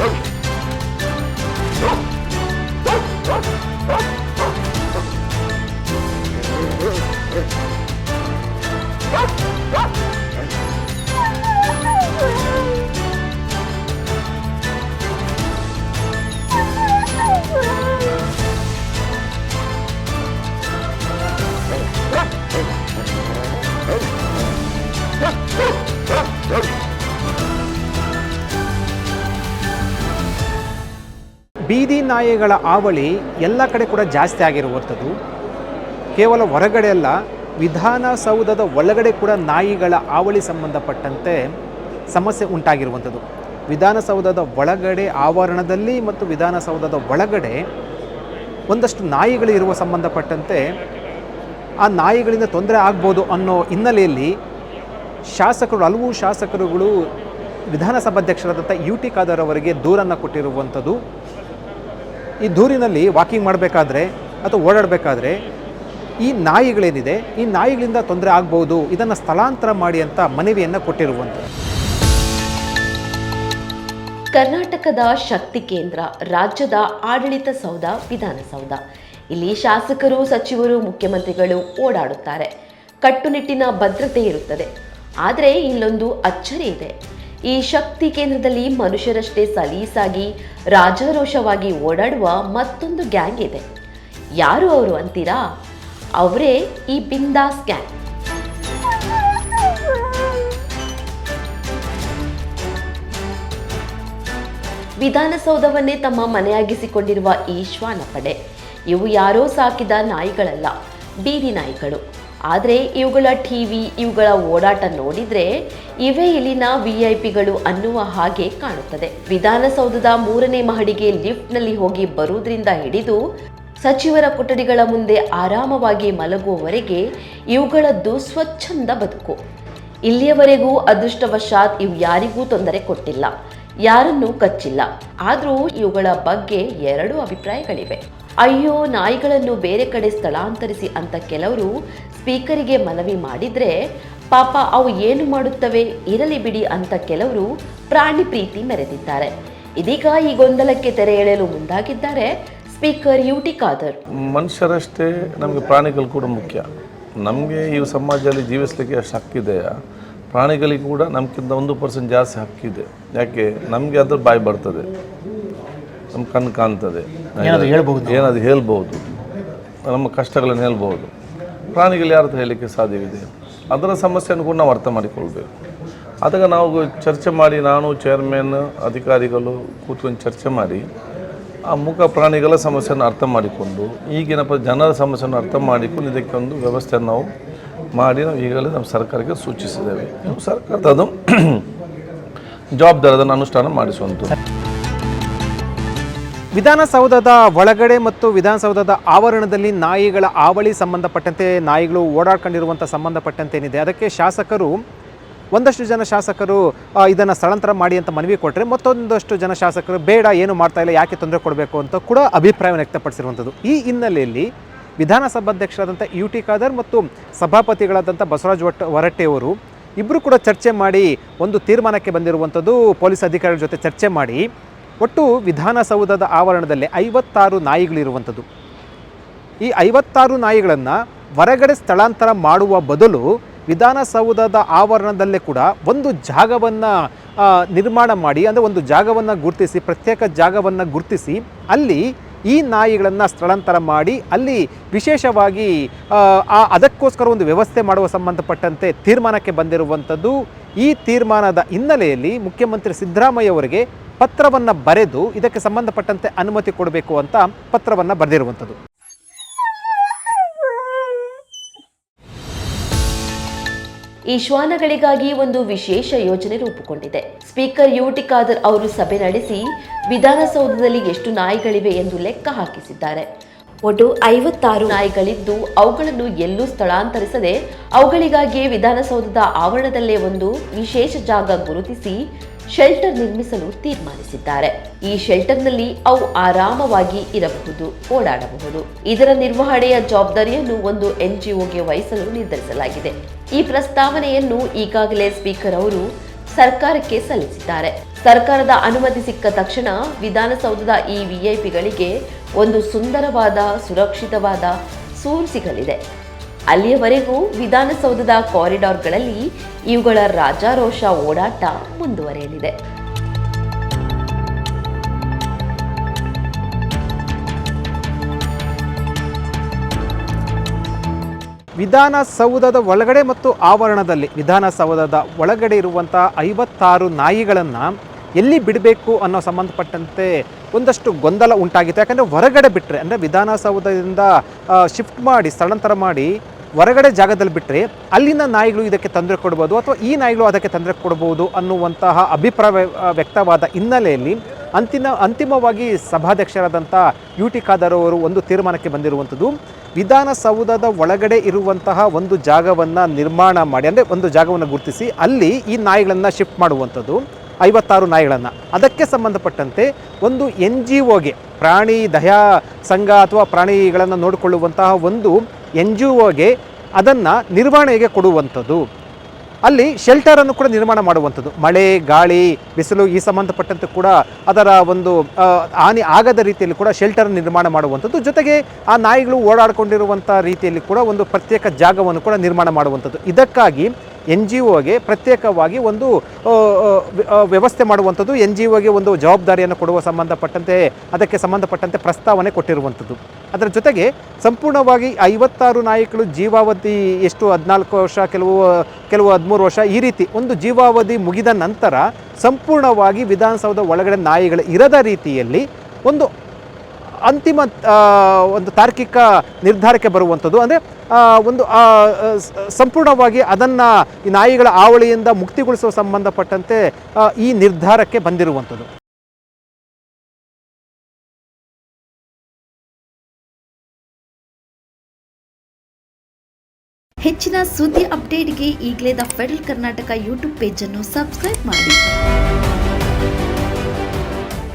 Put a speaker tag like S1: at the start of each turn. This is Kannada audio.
S1: Oh! ಬೀದಿ ನಾಯಿಗಳ ಹಾವಳಿ ಎಲ್ಲ ಕಡೆ ಕೂಡ ಜಾಸ್ತಿ ಆಗಿರುವಂಥದ್ದು. ಕೇವಲ ಹೊರಗಡೆ ಅಲ್ಲ, ವಿಧಾನಸೌಧದ ಒಳಗಡೆ ಕೂಡ ನಾಯಿಗಳ ಹಾವಳಿ ಸಂಬಂಧಪಟ್ಟಂತೆ ಸಮಸ್ಯೆ ಉಂಟಾಗಿರುವಂಥದ್ದು. ವಿಧಾನಸೌಧದ ಒಳಗಡೆ ಆವರಣದಲ್ಲಿ ಮತ್ತು ವಿಧಾನಸೌಧದ ಒಳಗಡೆ ಒಂದಷ್ಟು ನಾಯಿಗಳು ಇರುವ ಸಂಬಂಧಪಟ್ಟಂತೆ ಆ ನಾಯಿಗಳಿಂದ ತೊಂದರೆ ಆಗ್ಬೋದು ಅನ್ನೋ ಹಿನ್ನೆಲೆಯಲ್ಲಿ ಶಾಸಕರು, ಹಲವು ಶಾಸಕರುಗಳು ವಿಧಾನಸಭಾಧ್ಯಕ್ಷರಾದಂಥ ಯು ಟಿ ಖಾದರ್ ಅವರಿಗೆ ದೂರನ್ನು ಕೊಟ್ಟಿರುವಂಥದ್ದು. ಈ ದೂರಿನಲ್ಲಿ ವಾಕಿಂಗ್ ಮಾಡಬೇಕಾದ್ರೆ ಅಥವಾ ಓಡಾಡಬೇಕಾದ್ರೆ ಈ ನಾಯಿಗಳೇನಿದೆ, ಈ ನಾಯಿಗಳಿಂದ ತೊಂದರೆ ಆಗ್ಬೋದು, ಇದನ್ನು ಸ್ಥಳಾಂತರ ಮಾಡಿ ಅಂತ ಮನವಿಯನ್ನು ಕೊಟ್ಟಿರುವಂಥದ್ದು
S2: ಕರ್ನಾಟಕದ ಶಕ್ತಿ ಕೇಂದ್ರ, ರಾಜ್ಯದ ಆಡಳಿತ ಸೌಧ, ವಿಧಾನಸೌಧ. ಇಲ್ಲಿ ಶಾಸಕರು, ಸಚಿವರು, ಮುಖ್ಯಮಂತ್ರಿಗಳು ಓಡಾಡುತ್ತಾರೆ. ಕಟ್ಟುನಿಟ್ಟಿನ ಭದ್ರತೆ ಇರುತ್ತದೆ. ಆದರೆ ಇಲ್ಲೊಂದು ಅಚ್ಚರಿ ಇದೆ. ಈ ಶಕ್ತಿ ಕೇಂದ್ರದಲ್ಲಿ ಮನುಷ್ಯರಷ್ಟೇ ಸಲೀಸಾಗಿ, ರಾಜಾರೋಷವಾಗಿ ಓಡಾಡುವ ಮತ್ತೊಂದು ಗ್ಯಾಂಗ್ ಇದೆ. ಯಾರು ಅವರು ಅಂತೀರಾ? ಅವರೇ ಈ ಬಿಂದಾಸ್ ಗ್ಯಾಂಗ್. ವಿಧಾನಸೌಧವನ್ನೇ ತಮ್ಮ ಮನೆಯಾಗಿಸಿಕೊಂಡಿರುವ ಈ ಪಡೆ ಇವು ಯಾರೋ ಸಾಕಿದ ನಾಯಿಗಳಲ್ಲ, ಬೀದಿ ನಾಯಿಗಳು. ಆದರೆ ಇವುಗಳ ಟಿ ವಿ ಇವುಗಳ ಓಡಾಟ ನೋಡಿದರೆ ಇವೇ ಇಲ್ಲಿನ ವಿ ಐ ಪಿಗಳು ಅನ್ನುವ ಹಾಗೆ ಕಾಣುತ್ತದೆ. ವಿಧಾನಸೌಧದ ಮೂರನೇ ಮಹಡಿಗೆ ಲಿಫ್ಟ್ನಲ್ಲಿ ಹೋಗಿ ಬರುವುದರಿಂದ ಹಿಡಿದು ಸಚಿವರ ಕೊಠಡಿಗಳ ಮುಂದೆ ಆರಾಮವಾಗಿ ಮಲಗುವವರೆಗೆ ಇವುಗಳದ್ದು ಸ್ವಚ್ಛಂದ ಬದುಕು. ಇಲ್ಲಿಯವರೆಗೂ ಅದೃಷ್ಟವಶಾತ್ ಇವು ಯಾರಿಗೂ ತೊಂದರೆ ಕೊಟ್ಟಿಲ್ಲ, ಯಾರನ್ನೂ ಕಚ್ಚಿಲ್ಲ. ಆದರೂ ಇವುಗಳ ಬಗ್ಗೆ ಎರಡು ಅಭಿಪ್ರಾಯಗಳಿವೆ. ಅಯ್ಯೋ, ನಾಯಿಗಳನ್ನು ಬೇರೆ ಕಡೆ ಸ್ಥಳಾಂತರಿಸಿ ಅಂತ ಕೆಲವರು ಸ್ಪೀಕರಿಗೆ ಮನವಿ ಮಾಡಿದ್ರೆ, ಪಾಪ ಅವು ಏನು ಮಾಡುತ್ತವೆ, ಇರಲಿ ಬಿಡಿ ಅಂತ ಕೆಲವರು ಪ್ರಾಣಿ ಪ್ರೀತಿ ಮೆರೆದಿದ್ದಾರೆ. ಇದೀಗ ಈ ಗೊಂದಲಕ್ಕೆ ತೆರೆ ಎಳೆಯಲು ಮುಂದಾಗಿದ್ದಾರೆ ಸ್ಪೀಕರ್ ಯುಟಿ ಖಾದರ್.
S3: ಮನುಷ್ಯರಷ್ಟೇ ನಮಗೆ ಪ್ರಾಣಿಗಳು ಕೂಡ ಮುಖ್ಯ. ನಮಗೆ ಈ ಸಮಾಜದಲ್ಲಿ ಜೀವಿಸಲಿಕ್ಕೆ ಅಷ್ಟು ಹಕ್ಕಿದೆಯಾ ಪ್ರಾಣಿಗಳಿಗೆ ಕೂಡ ನಮಗಿಂತ ಒಂದು ಪರ್ಸೆಂಟ್ ಜಾಸ್ತಿ ಹಕ್ಕಿದೆ ಯಾಕೆ? ನಮಗೆ ಅದ್ರ ಬಾಯಿ ಬರ್ತದೆ. ನಮ್ಮ ಕಣ್ಣು ಕಾಣ್ತದೆ. ಏನಾದರೂ ಹೇಳ್ಬೋದು ನಮ್ಮ ಕಷ್ಟಗಳನ್ನು ಹೇಳ್ಬೋದು ಪ್ರಾಣಿಗಳು ಯಾರು ಹತ್ರ ಹೇಳಲಿಕ್ಕೆ ಸಾಧ್ಯವಿದೆ? ಅದರ ಸಮಸ್ಯೆಯನ್ನು ಕೂಡ ನಾವು ಅರ್ಥ ಮಾಡಿಕೊಳ್ಬೇಕು. ಅದಕ್ಕೆ ನಾವು ಚರ್ಚೆ ಮಾಡಿ ನಾನು ಚೇರ್ಮನ್ ಅಧಿಕಾರಿಗಳು ಕೂತ್ಕೊಂಡು ಚರ್ಚೆ ಮಾಡಿ ಆ ಮುಖ ಪ್ರಾಣಿಗಳ ಸಮಸ್ಯೆಯನ್ನು ಅರ್ಥ ಮಾಡಿಕೊಂಡು ಈಗಿನ ಪ ಜನರ ಸಮಸ್ಯೆಯನ್ನು ಅರ್ಥ ಮಾಡಿಕೊಂಡು ಇದಕ್ಕೆ ಒಂದು ವ್ಯವಸ್ಥೆಯನ್ನು ನಾವು ಮಾಡಿ ನಾವು ಈಗಾಗಲೇ ನಮ್ಮ ಸರ್ಕಾರಕ್ಕೆ ಸೂಚಿಸಿದ್ದೇವೆ. ನಮ್ಮ ಸರ್ಕಾರದ ಅದು ಜವಾಬ್ದಾರದನ್ನು ಅನುಷ್ಠಾನ ಮಾಡಿಸುವಂಥದ್ದು.
S1: ವಿಧಾನಸೌಧದ ಒಳಗಡೆ ಮತ್ತು ವಿಧಾನಸೌಧದ ಆವರಣದಲ್ಲಿ ನಾಯಿಗಳ ಆವಳಿ ಸಂಬಂಧಪಟ್ಟಂತೆ ನಾಯಿಗಳು ಓಡಾಡ್ಕೊಂಡಿರುವಂಥ ಸಂಬಂಧಪಟ್ಟಂತೆ ಏನಿದೆ ಅದಕ್ಕೆ ಶಾಸಕರು, ಒಂದಷ್ಟು ಜನ ಶಾಸಕರು ಇದನ್ನು ಸ್ಥಳಾಂತರ ಮಾಡಿ ಅಂತ ಮನವಿ ಕೊಟ್ಟರೆ ಮತ್ತೊಂದಷ್ಟು ಜನ ಶಾಸಕರು, ಬೇಡ, ಏನು ಮಾಡ್ತಾ ಇಲ್ಲ, ಯಾಕೆ ತೊಂದರೆ ಕೊಡಬೇಕು ಅಂತ ಕೂಡ ಅಭಿಪ್ರಾಯವನ್ನು ವ್ಯಕ್ತಪಡಿಸಿರುವಂಥದ್ದು. ಈ ಹಿನ್ನೆಲೆಯಲ್ಲಿ ವಿಧಾನಸಭಾಧ್ಯಕ್ಷರಾದಂಥ ಯು ಟಿ ಖಾದರ್ ಮತ್ತು ಸಭಾಪತಿಗಳಾದಂಥ ಬಸವರಾಜ ಒಟ್ಟ ಹೊರಟ್ಟೆಯವರು ಇಬ್ಬರು ಕೂಡ ಚರ್ಚೆ ಮಾಡಿ ಒಂದು ತೀರ್ಮಾನಕ್ಕೆ ಬಂದಿರುವಂಥದ್ದು ಪೊಲೀಸ್ ಅಧಿಕಾರಿಗಳ ಜೊತೆ ಚರ್ಚೆ ಮಾಡಿ ಒಟ್ಟು ವಿಧಾನಸೌಧದ ಆವರಣದಲ್ಲಿ ಐವತ್ತಾರು ನಾಯಿಗಳಿರುವಂಥದ್ದು. ಈ ಐವತ್ತಾರು ನಾಯಿಗಳನ್ನು ಹೊರಗಡೆ ಸ್ಥಳಾಂತರ ಮಾಡುವ ಬದಲು ವಿಧಾನಸೌಧದ ಆವರಣದಲ್ಲೇ ಕೂಡ ಒಂದು ಜಾಗವನ್ನು ನಿರ್ಮಾಣ ಮಾಡಿ ಅಂದರೆ ಒಂದು ಜಾಗವನ್ನು ಗುರುತಿಸಿ ಪ್ರತ್ಯೇಕ ಜಾಗವನ್ನು ಗುರುತಿಸಿ ಅಲ್ಲಿ ಈ ನಾಯಿಗಳನ್ನು ಸ್ಥಳಾಂತರ ಮಾಡಿ ಅಲ್ಲಿ ವಿಶೇಷವಾಗಿ ಆ, ಅದಕ್ಕೋಸ್ಕರ ಒಂದು ವ್ಯವಸ್ಥೆ ಮಾಡುವ ಸಂಬಂಧಪಟ್ಟಂತೆ ತೀರ್ಮಾನಕ್ಕೆ ಬಂದಿರುವಂಥದ್ದು. ಈ ತೀರ್ಮಾನದ ಹಿನ್ನೆಲೆಯಲ್ಲಿ ಮುಖ್ಯಮಂತ್ರಿ ಸಿದ್ದರಾಮಯ್ಯ ಅವರಿಗೆ ಪತ್ರವನ್ನು ಬರೆದು ಇದಕ್ಕೆ ಸಂಬಂಧಪಟ್ಟಂತೆ ಅನುಮತಿ ಕೊಡಬೇಕು ಅಂತ ಪತ್ರವನ್ನು ಬರೆದಿರುವಂಥದ್ದು.
S2: ಈ ಶ್ವಾನಗಳಿಗಾಗಿ ಒಂದು ವಿಶೇಷ ಯೋಜನೆ ರೂಪುಗೊಂಡಿದೆ. ಸ್ಪೀಕರ್ ಯುಟಿ ಖಾದರ್ ಅವರು ಸಭೆ ನಡೆಸಿ ವಿಧಾನಸೌಧದಲ್ಲಿ ಎಷ್ಟು ನಾಯಿಗಳಿವೆ ಎಂದು ಲೆಕ್ಕ ಹಾಕಿಸಿದ್ದಾರೆ. ಒಟ್ಟು ಐವತ್ತಾರು ನಾಯಿಗಳಿದ್ದು ಅವುಗಳನ್ನು ಎಲ್ಲೂ ಸ್ಥಳಾಂತರಿಸದೆ ಅವುಗಳಿಗಾಗಿಯೇ ವಿಧಾನಸೌಧದ ಆವರಣದಲ್ಲೇ ಒಂದು ವಿಶೇಷ ಜಾಗ ಗುರುತಿಸಿ ಶೆಲ್ಟರ್ ನಿರ್ಮಿಸಲು ತೀರ್ಮಾನಿಸಿದ್ದಾರೆ. ಈ ಶೆಲ್ಟರ್ನಲ್ಲಿ ಅವು ಆರಾಮವಾಗಿ ಇರಬಹುದು, ಓಡಾಡಬಹುದು. ಇದರ ನಿರ್ವಹಣೆಯ ಜವಾಬ್ದಾರಿಯನ್ನು ಒಂದು ಎನ್ಜಿಒಗೆ ವಹಿಸಲು ನಿರ್ಧರಿಸಲಾಗಿದೆ. ಈ ಪ್ರಸ್ತಾವನೆಯನ್ನು ಈಗಾಗಲೇ ಸ್ಪೀಕರ್ ಅವರು ಸರ್ಕಾರಕ್ಕೆ ಸಲ್ಲಿಸಿದ್ದಾರೆ. ಸರ್ಕಾರದ ಅನುಮತಿ ಸಿಕ್ಕ ತಕ್ಷಣ ವಿಧಾನಸೌಧದ ಈ ವಿಐಪಿಗಳಿಗೆ ಒಂದು ಸುಂದರವಾದ, ಸುರಕ್ಷಿತವಾದ ಸೂರು ಸಿಗಲಿದೆ. ಅಲ್ಲಿಯವರೆಗೂ ವಿಧಾನಸೌಧದ ಕಾರಿಡಾರ್ಗಳಲ್ಲಿ ಇವುಗಳ ರಾಜಾರೋಷ ಓಡಾಟ ಮುಂದುವರೆಯಲಿದೆ.
S1: ವಿಧಾನಸೌಧದ ಒಳಗಡೆ ಮತ್ತು ಆವರಣದಲ್ಲಿ ವಿಧಾನಸೌಧದ ಒಳಗಡೆ ಇರುವಂಥ ಐವತ್ತಾರು ನಾಯಿಗಳನ್ನು ಎಲ್ಲಿ ಬಿಡಬೇಕು ಅನ್ನೋ ಸಂಬಂಧಪಟ್ಟಂತೆ ಒಂದಷ್ಟು ಗೊಂದಲ ಉಂಟಾಗಿತ್ತು. ಯಾಕಂದರೆ ಹೊರಗಡೆ ಬಿಟ್ಟರೆ ಅಂದರೆ ವಿಧಾನಸೌಧದಿಂದ ಶಿಫ್ಟ್ ಮಾಡಿ, ಸ್ಥಳಾಂತರ ಮಾಡಿ ಹೊರಗಡೆ ಜಾಗದಲ್ಲಿ ಬಿಟ್ಟರೆ ಅಲ್ಲಿನ ನಾಯಿಗಳು ಇದಕ್ಕೆ ತೊಂದರೆ ಕೊಡ್ಬೋದು ಅಥವಾ ಈ ನಾಯಿಗಳು ಅದಕ್ಕೆ ತೊಂದರೆ ಕೊಡ್ಬೋದು ಅನ್ನುವಂತಹ ಅಭಿಪ್ರಾಯ ವ್ಯಕ್ತವಾದ ಹಿನ್ನೆಲೆಯಲ್ಲಿ ಅಂತಿಮ ಅಂತಿಮವಾಗಿ ಸಭಾಧ್ಯಕ್ಷರಾದಂಥ ಯು ಟಿ ಖಾದರ್ ಅವರು ಒಂದು ತೀರ್ಮಾನಕ್ಕೆ ಬಂದಿರುವಂಥದ್ದು, ವಿಧಾನಸೌಧದ ಒಳಗಡೆ ಇರುವಂತಹ ಒಂದು ಜಾಗವನ್ನು ನಿರ್ಮಾಣ ಮಾಡಿ, ಅಂದರೆ ಒಂದು ಜಾಗವನ್ನು ಗುರುತಿಸಿ ಅಲ್ಲಿ ಈ ನಾಯಿಗಳನ್ನು ಶಿಫ್ಟ್ ಮಾಡುವಂಥದ್ದು, ಐವತ್ತಾರು ನಾಯಿಗಳನ್ನು. ಅದಕ್ಕೆ ಸಂಬಂಧಪಟ್ಟಂತೆ ಒಂದು ಎನ್ ಜಿ ಒಗೆ ಪ್ರಾಣಿ ದಯಾ ಸಂಘ ಅಥವಾ ಪ್ರಾಣಿಗಳನ್ನು ನೋಡಿಕೊಳ್ಳುವಂತಹ ಒಂದು ಎನ್ ಜಿ ಒಗೆ ಅದನ್ನು ನಿರ್ವಹಣೆಗೆ ಕೊಡುವಂಥದ್ದು. ಅಲ್ಲಿ ಶೆಲ್ಟರನ್ನು ಕೂಡ ನಿರ್ಮಾಣ ಮಾಡುವಂಥದ್ದು. ಮಳೆ, ಗಾಳಿ, ಬಿಸಿಲು ಈ ಸಂಬಂಧಪಟ್ಟಂತೆ ಕೂಡ ಅದರ ಒಂದು ಹಾನಿ ಆಗದ ರೀತಿಯಲ್ಲಿ ಕೂಡ ಶೆಲ್ಟರ್ ನಿರ್ಮಾಣ ಮಾಡುವಂಥದ್ದು. ಜೊತೆಗೆ ಆ ನಾಯಿಗಳು ಓಡಾಡಿಕೊಂಡಿರುವಂಥ ರೀತಿಯಲ್ಲಿ ಕೂಡ ಒಂದು ಪ್ರತ್ಯೇಕ ಜಾಗವನ್ನು ಕೂಡ ನಿರ್ಮಾಣ ಮಾಡುವಂಥದ್ದು. ಇದಕ್ಕಾಗಿ ಎನ್ ಜಿ ಒಗೆ ಪ್ರತ್ಯೇಕವಾಗಿ ಒಂದು ವ್ಯವಸ್ಥೆ ಮಾಡುವಂಥದ್ದು ಎನ್ ಜಿ ಒಗೆ ಒಂದು ಜವಾಬ್ದಾರಿಯನ್ನು ಕೊಡುವ ಸಂಬಂಧಪಟ್ಟಂತೆ, ಅದಕ್ಕೆ ಸಂಬಂಧಪಟ್ಟಂತೆ ಪ್ರಸ್ತಾವನೆ ಕೊಟ್ಟಿರುವಂಥದ್ದು. ಅದರ ಜೊತೆಗೆ ಸಂಪೂರ್ಣವಾಗಿ ಐವತ್ತಾರು ನಾಯಕರು ಜೀವಾವಧಿ ಎಷ್ಟು ಹದಿನಾಲ್ಕು ವರ್ಷ, ಕೆಲವು ಕೆಲವು ಹದಿಮೂರು ವರ್ಷ ಈ ರೀತಿ ಒಂದು ಜೀವಾವಧಿ ಮುಗಿದ ನಂತರ ಸಂಪೂರ್ಣವಾಗಿ ವಿಧಾನಸೌಧ ಒಳಗಡೆ ನಾಯಿಗಳು ಇರದ ರೀತಿಯಲ್ಲಿ ಒಂದು ಅಂತಿಮ ಒಂದು ತಾರ್ಕಿಕ ನಿರ್ಧಾರಕ್ಕೆ ಬರುವಂಥದ್ದು. ಅಂದರೆ ಒಂದು ಸಂಪೂರ್ಣವಾಗಿ ಅದನ್ನು ಈ ನಾಯಿಗಳ ಆವಳಿಯಿಂದ ಮುಕ್ತಿಗೊಳಿಸುವ ಸಂಬಂಧಪಟ್ಟಂತೆ ಈ ನಿರ್ಧಾರಕ್ಕೆ ಬಂದಿರುವಂಥದ್ದು.
S4: ಹೆಚ್ಚಿನ ಸುದ್ದಿ ಅಪ್ಡೇಟ್ಗೆ ಈಗಲೇ ದ ಫೆಡರಲ್ ಕರ್ನಾಟಕ ಯೂಟ್ಯೂಬ್ ಪೇಜನ್ನು ಸಬ್ಸ್ಕ್ರೈಬ್ ಮಾಡಿ.